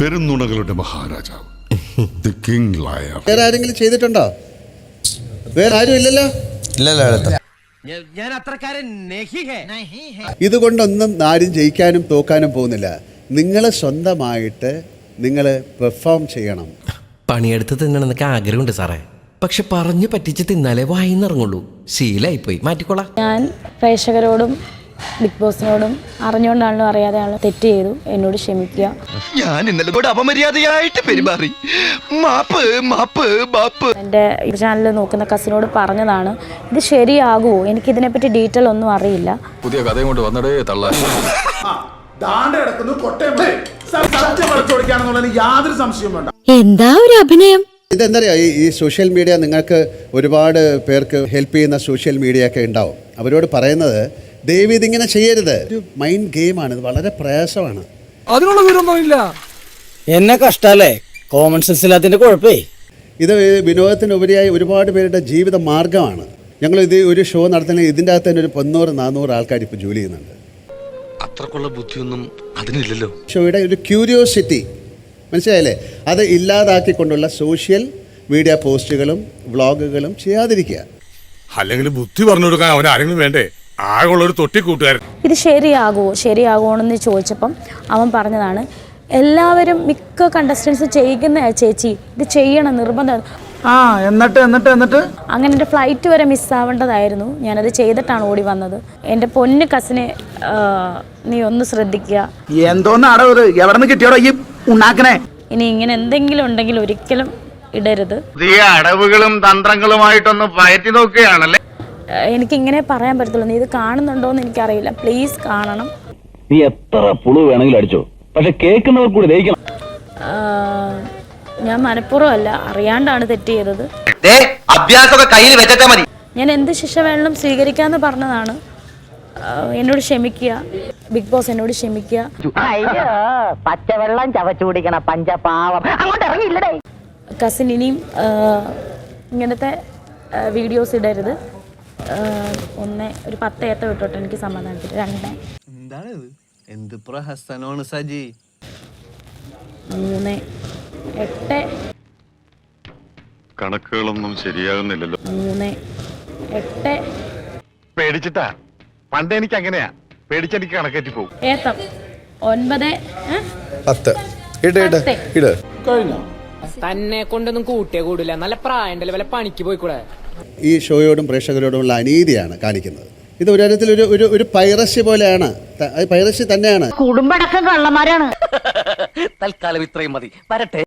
പെരുന്നുണകളുടെ മഹാരാജാവ്. The king liar വേറെ ആരെങ്കിലും ചെയ്തിട്ടുണ്ടോ? വേറെ ആരും ഇല്ലല്ലോ? ഇല്ലല്ലോ ഞാൻ അത്രക്കാരൻ നെഹിഹേ ഇതുകൊണ്ടൊന്നും ആരും ജയിക്കാനും തോക്കാനും പോകുന്നില്ല. നിങ്ങൾ സ്വന്തമായിട്ട് നിങ്ങൾ പെർഫോം ചെയ്യണം. പണിയെടുത്ത് തിന്നണമെന്നൊക്കെ ആഗ്രഹമുണ്ട് സാറേ. പക്ഷെ പറഞ്ഞു പറ്റിച്ച് തിന്നാലേ വായിന്നിറങ്ങുള്ളൂ. ശീലായിപ്പോയി. മാറ്റിക്കോളാം. ഞാൻ പ്രേക്ഷകരോടും ബിഗ് ബോസിനോടും അറിഞ്ഞുകൊണ്ടാണല്ലോ അറിയാതെ ആണല്ലോ തെറ്റ് ചെയ്തു. എന്നോട് ക്ഷമിക്കുക. ഞാൻ ഇന്നലെ കൂടെ അപമര്യാദയായിട്ട് പെരുമാറി. മാപ്പ് മാപ്പ് മാപ്പ്. എന്റെ ചാനൽ നോക്കുന്ന കസിനോട് പറഞ്ഞതാണ് ഇത് ശരിയാകുമോ എനിക്ക് ഇതിനെപ്പറ്റി ഡീറ്റെയിൽ ഒന്നും അറിയില്ല. പുതിയ കഥയും കൊണ്ട് വന്നടേ തള്ള. യാതൊരു സംശയവും വേണ്ട. എന്താ ഒരു അഭിനയം? ഇതെന്താ പറയുക ഈ ഈ സോഷ്യൽ മീഡിയ നിങ്ങൾക്ക് ഒരുപാട് പേർക്ക് ഹെൽപ്പ് ചെയ്യുന്ന സോഷ്യൽ മീഡിയ ഒക്കെ ഉണ്ടാവും. അവരോട് പറയുന്നത് ദയവ് ഇതിങ്ങനെ ചെയ്യരുത്. ഒരു മൈൻഡ് ഗെയിമാണ് ഇത് വളരെ പ്രയാസമാണ്. അതിനുള്ള വിവരമൊന്നും ഇല്ല എന്നെ കഷ്ടല്ലേ? Common sense ഇല്ലാത്തതിന്റെ കുഴപ്പേ. ഇത് വിനോദത്തിനുപരിയായി ഒരുപാട് പേരുടെ ജീവിത മാർഗമാണ് ഞങ്ങൾ ഇത് ഒരു ഷോ നടത്തുന്ന ഇതിന്റെ അകത്ത് തന്നെ ഒരു പൊന്നൂറ് നാനൂറ് ആൾക്കാർ ഇപ്പോൾ ജോലി ചെയ്യുന്നുണ്ട്. അത്രക്കുള്ള ബുദ്ധിയൊന്നും അതിനില്ലല്ലോ. ഷോയുടെ ഒരു ക്യൂരിയോസിറ്റി മനസ്സിലായല്ലേ? അത് ഇല്ലാതാക്കിക്കൊണ്ടുള്ള സോഷ്യൽ മീഡിയ പോസ്റ്റുകളും വ്ളോഗുകളും ചെയ്യാതിരിക്കുക. അല്ലെങ്കിൽ ബുദ്ധി പറഞ്ഞു കൊടുക്കാൻ അവൻ ആരെങ്കിലും വേണ്ടേ? ഇത് ശരിയാകുമോ ശരിയാകുമോ എന്ന് ചോദിച്ചപ്പം അവൻ പറഞ്ഞതാണ് എല്ലാവരും മിക്ക കണ്ടസ്റ്റൻസ് ചെയ്യുന്ന ചേച്ചി ഇത് ചെയ്യണം നിർബന്ധം. ആ എന്നിട്ട് എന്നിട്ട് എന്നിട്ട്? അങ്ങനെ എന്റെ ഫ്ലൈറ്റ് വരെ മിസ്സാവേണ്ടതായിരുന്നു ഞാനത് ചെയ്തിട്ടാണ് ഓടി വന്നത്. എന്റെ പൊന്ന് കസിനെ നീ ഒന്ന് ശ്രദ്ധിക്കുക. എന്തോന്നാടോ ഇത്? എവിടെ നിന്ന് കിട്ടിയോടോ ഈ ഉണ്ടാക്കണേ ഇനി ഇങ്ങനെ എന്തെങ്കിലും ഉണ്ടെങ്കിൽ ഒരിക്കലും ഇടരുത്. പുതിയ അടവുകളും തന്ത്രങ്ങളുമായിട്ടൊന്ന് പയറ്റി നോക്കുകയാണല്ലേ? ഏഹ് എനിക്ക് ഇങ്ങനെ പറയാൻ പറ്റത്തുള്ളൂ. നീ ഇത് കാണുന്നുണ്ടോ എന്ന് എനിക്കറിയില്ല. പ്ലീസ് കാണണം. നീ എത്ര പുളു വേണമെങ്കിലും അടിച്ചോ. പക്ഷെ കേൾക്കുന്നവർ കൂടി ദഹിക്കണം. ഞാൻ മനഃപൂർവം അല്ല അറിയാണ്ടാണ് തെറ്റ് ചെയ്തത്. അഭ്യാസമൊക്കെ കയ്യിൽ വെച്ചിട്ടാ മതി. ഞാൻ എന്ത് ശിക്ഷ വേണം സ്വീകരിക്കാന്ന് പറഞ്ഞതാണ്. എന്നോട് ക്ഷമിക്കുക. ബിഗ് ബോസ് എന്നോട് ക്ഷമിക്കുക. അയ്യോ പച്ചവെള്ളം ചവച്ചു കുടിക്കണ പഞ്ചപാവം. അങ്ങോട്ട് ഇറങ്ങിയില്ലേ കസിൻ ഇനിയും ഇങ്ങനത്തെ വീഡിയോസ് ഇടരുത്. ഒന്ന് ഒരു പത്ത് ഏത്ത വിട്ടോട്ടെ എനിക്ക് സമാധാനത്തിൽ. രണ്ട് എന്താണിത്? എന്ത് പ്രഹസനമാണ് സജി? മൂന്ന് എട്ട്. കണക്കുകളൊന്നും ശരിയാകുന്നില്ലല്ലോ. മൂന്ന് എട്ട്. പേടിച്ചിട്ടാ? പണ്ട് എനിക്ക് അങ്ങനെയാ പേടിച്ചെനിക്ക് കണക്കേറ്റി പോകും ഏത്തം. ഒൻപത്? പത്ത്. ഇട് ഇട് പത്ത്. തന്നെ കൊണ്ടൊന്നും കൂട്ടിയേ കൂടില്ല നല്ല പ്രായം വല്ല പണിക്ക് പോയിക്കൂടെ? ഈ ഷോയോടും പ്രേക്ഷകരോടുമുള്ള അനീതിയാണ് കാണിക്കുന്നത്. ഇത് ഒരു തരത്തിൽ ഒരു ഒരു ഒരു പൈറസി പോലെയാണ്. പൈറസി തന്നെയാണ്. കുടുംബടക്കം കള്ളന്മാരാണ്. തൽക്കാലം ഇത്രയും മതി. വരട്ടെ.